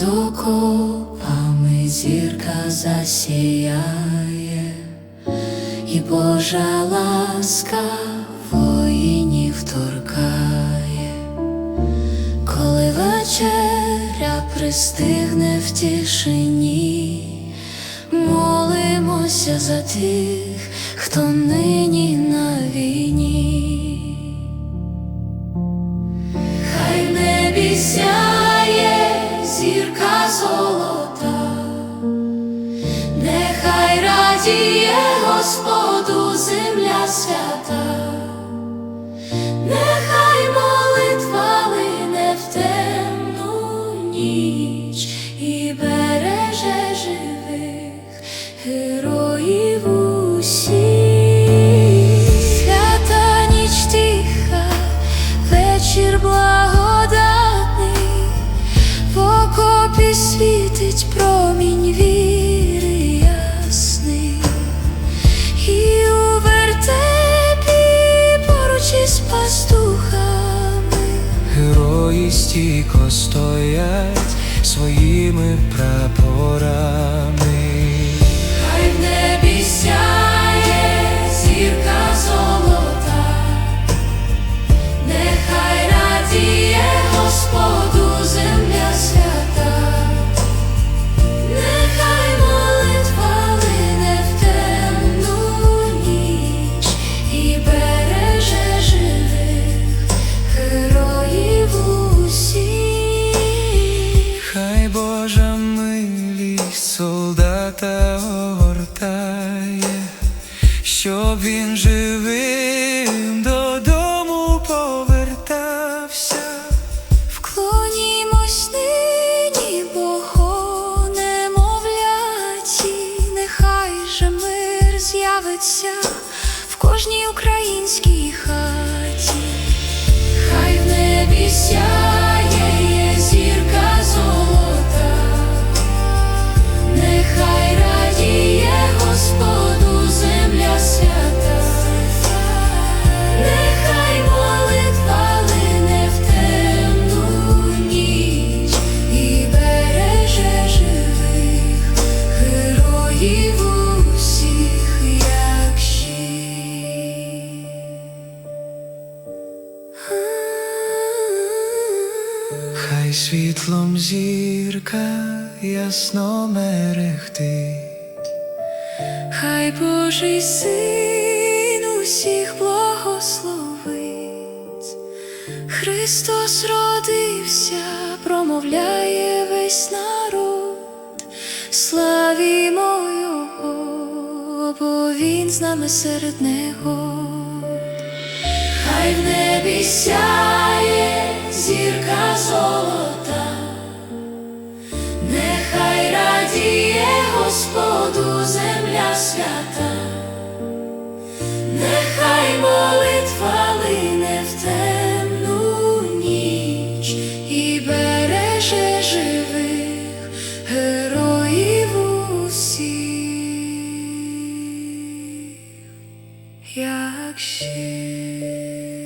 над окопами зірка засіяє, і Божа ласка воїнів торкає, коли вечеря пристигне в тишині, молимося за тих, хто нині на війні. Хай в небі радіє Господу земля свята, нехай молитва лине в темну ніч і береже живих героїв усіх. Свята ніч тиха, вечір благодатний, в окопі світить промінь поруч пастухами. Герої стійко стоять своїми прапорами. Він живим додому повертався. Вклонімось нині Богу немовляті, нехай же мир з'явиться в кожній українській хаті, хай в небі сяє Хай світлом зірка ясно мерехтить. Хай Божий син усіх благословить, Христос родився, промовляє весь народ, славімо Його, бо Він з нами серед негод. Хай в небі сяє Господу земля свята, нехай молитва лине в темну ніч і береже живих героїв усіх, як ще.